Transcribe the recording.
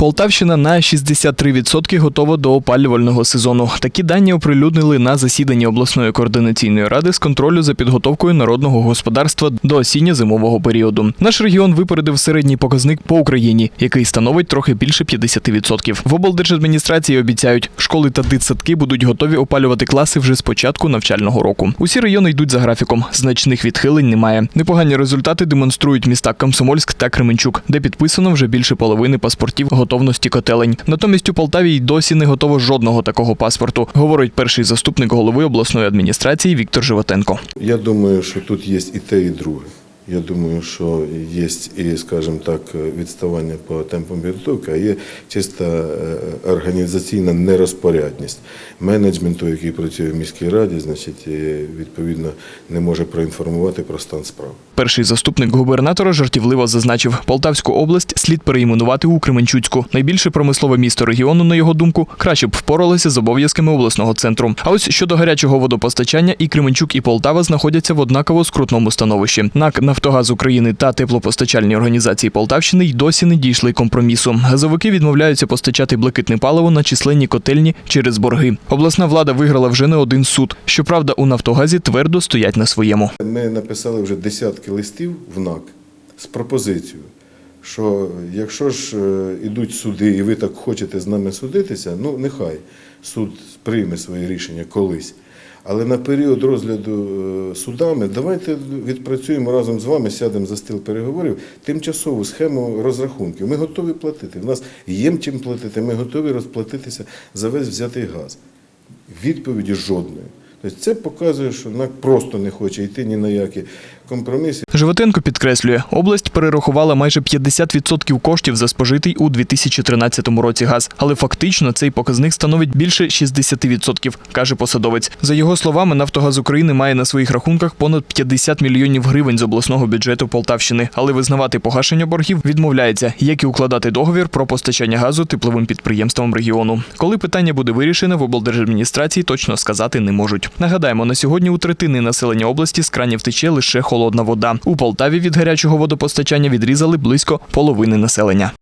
Полтавщина на 63% готова до опалювального сезону. Такі дані оприлюднили на засіданні обласної координаційної ради з контролю за підготовкою народного господарства до осінньо-зимового періоду. Наш регіон випередив середній показник по Україні, який становить трохи більше 50%. В облдержадміністрації обіцяють, школи та дитсадки будуть готові опалювати класи вже з початку навчального року. Усі райони йдуть за графіком. Значних відхилень немає. Непогані результати демонструють міста Комсомольськ та Кременчук, де підписано вже більше половини паспортів готовності котелень. Натомість у Полтаві й досі не готово жодного такого паспорту, говорить перший заступник голови обласної адміністрації Віктор Животенко. Я думаю, що тут є і те, і друге. Я думаю, що є і, скажімо так, відставання по темпам підготовки, а є чиста е, організаційна нерозпорядність менеджменту, який працює в міській раді, значить, е, відповідно не може проінформувати про стан справ. Перший заступник губернатора жартівливо зазначив, Полтавську область слід перейменувати у Кременчуцьку. Найбільше промислове місто регіону, на його думку, краще б впоралося з обов'язками обласного центру. А ось щодо гарячого водопостачання, і Кременчук, і Полтава знаходяться в однаково скрутному становищі. НАК Нафтогаз України та теплопостачальні організації Полтавщини й досі не дійшли компромісу. Газовики відмовляються постачати блакитне паливо на численні котельні через борги. Обласна влада виграла вже не один суд. Щоправда, у Нафтогазі твердо стоять на своєму. Ми написали вже десятки листів в НАК з пропозицією, що якщо ж е, ідуть суди, і ви так хочете з нами судитися, ну нехай суд прийме своє рішення колись. Але на період розгляду е, судами давайте відпрацюємо разом з вами, сядемо за стіл переговорів, тимчасову схему розрахунків. Ми готові платити. В нас є чим платити, ми готові розплатитися за весь взятий газ. Відповіді жодної. Тобто це показує, що НАК просто не хоче йти ні на які компроміси. Животенко підкреслює, область перерахувала майже 50% коштів за спожитий у 2013 році газ, але фактично цей показник становить більше 60%, каже посадовець. За його словами, Нафтогаз України має на своїх рахунках понад 50 мільйонів гривень з обласного бюджету Полтавщини, але визнавати погашення боргів відмовляється, як і укладати договір про постачання газу тепловим підприємствам регіону. Коли питання буде вирішене, в облдержадміністрації точно сказати не можуть. Нагадаємо, на сьогодні у третини населення області з кранів тече лише холодна вода. У Полтаві від гарячого водопостачання відрізали близько половини населення.